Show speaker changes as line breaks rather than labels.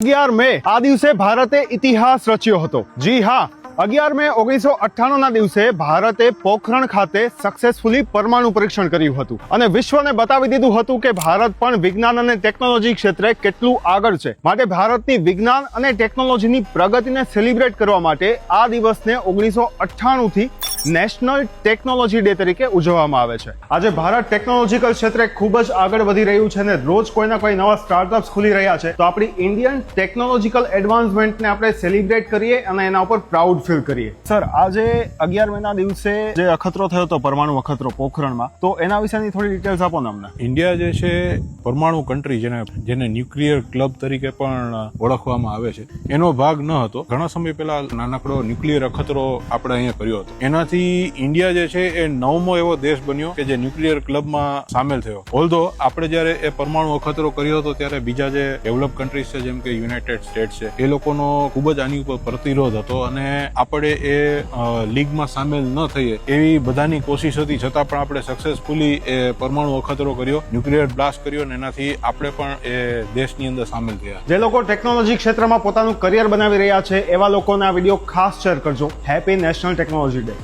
અગિયાર મે આ દિવસે ભારતે ઇતિહાસ રચ્યો હતો. જી હા, અગિયાર મે ઓગણીસો અઠ્ઠાણું ના દિવસે ભારતે પોખરણ ખાતે સક્સેસફુલી પરમાણુ પરીક્ષણ કર્યું હતું. અને વિશ્વને બતાવી દીધું હતું કે ભારત પણ વિજ્ઞાન અને ટેકનોલોજી ક્ષેત્રે કેટલું આગળ છે. માટે ભારતની વિજ્ઞાન અને ટેકનોલોજીની પ્રગતિને સેલિબ્રેટ કરવા માટે આ દિવસને ઓગણીસો અઠ્ઠાણું થી નેશનલ ટેકનોલોજી ડે તરીકે ઉજવવામાં આવે છે. આજે ભારત ટેકનોલોજીકલ ક્ષેત્રે ખૂબ જ આગળ વધી રહ્યું છે અને રોજ કોઈના કોઈ નવા સ્ટાર્ટઅપ્સ ખુલી રહ્યા છે. તો આપણી ઇન્ડિયન ટેકનોલોજીકલ એડવાન્સમેન્ટને આપણે સેલિબ્રેટ કરીએ અને એના ઉપર પ્રાઉડ ફીલ કરીએ. સર આજે અગિયાર મહિના દિવસે જે અખતરો થયો હતો પરમાણુ અખતરો પોખરણમાં, તો એના વિશેની થોડી ડિટેલ્સ આપો ને અમને.
ઇન્ડિયા જે છે, પરમાણુ કન્ટ્રી જેને જેને ન્યુક્લિયર ક્લબ તરીકે પણ ઓળખવામાં આવે છે, એનો ભાગ ન હતો. ઘણા સમય પહેલા નાનકડો ન્યુક્લિયર અખતરો આપણે અહીંયા કર્યો હતો. એનાથી ઇન્ડિયા જે છે એ નવમો એવો દેશ બન્યો કે જે ન્યુક્લિયર ક્લબમાં સામેલ થયો. ઓલધો આપણે જ્યારે એ પરમાણુ અખતરો કર્યો હતો ત્યારે બીજા જે ડેવલપ કન્ટ્રીઝ છે, જેમ કે યુનાઇટેડ સ્ટેટ્સ છે, એ લોકોનો ખૂબ જ આની ઉપર પ્રતિરોધ હતો અને આપણે એ લીગમાં સામેલ ન થઈએ એવી બધાની કોશિશ હતી. છતાં પણ આપણે સક્સેસફુલી એ પરમાણુ અખતરો કર્યો ન્યુક્લિયર બ્લાસ્ટ કર્યો અને એનાથી આપણે પણ એ દેશની અંદર સામેલ થયા.
જે લોકો ટેકનોલોજી ક્ષેત્રમાં પોતાનું કરિયર બનાવી રહ્યા છે, એવા લોકોને આ વીડિયો ખાસ શેર કરજો. Happy national technology day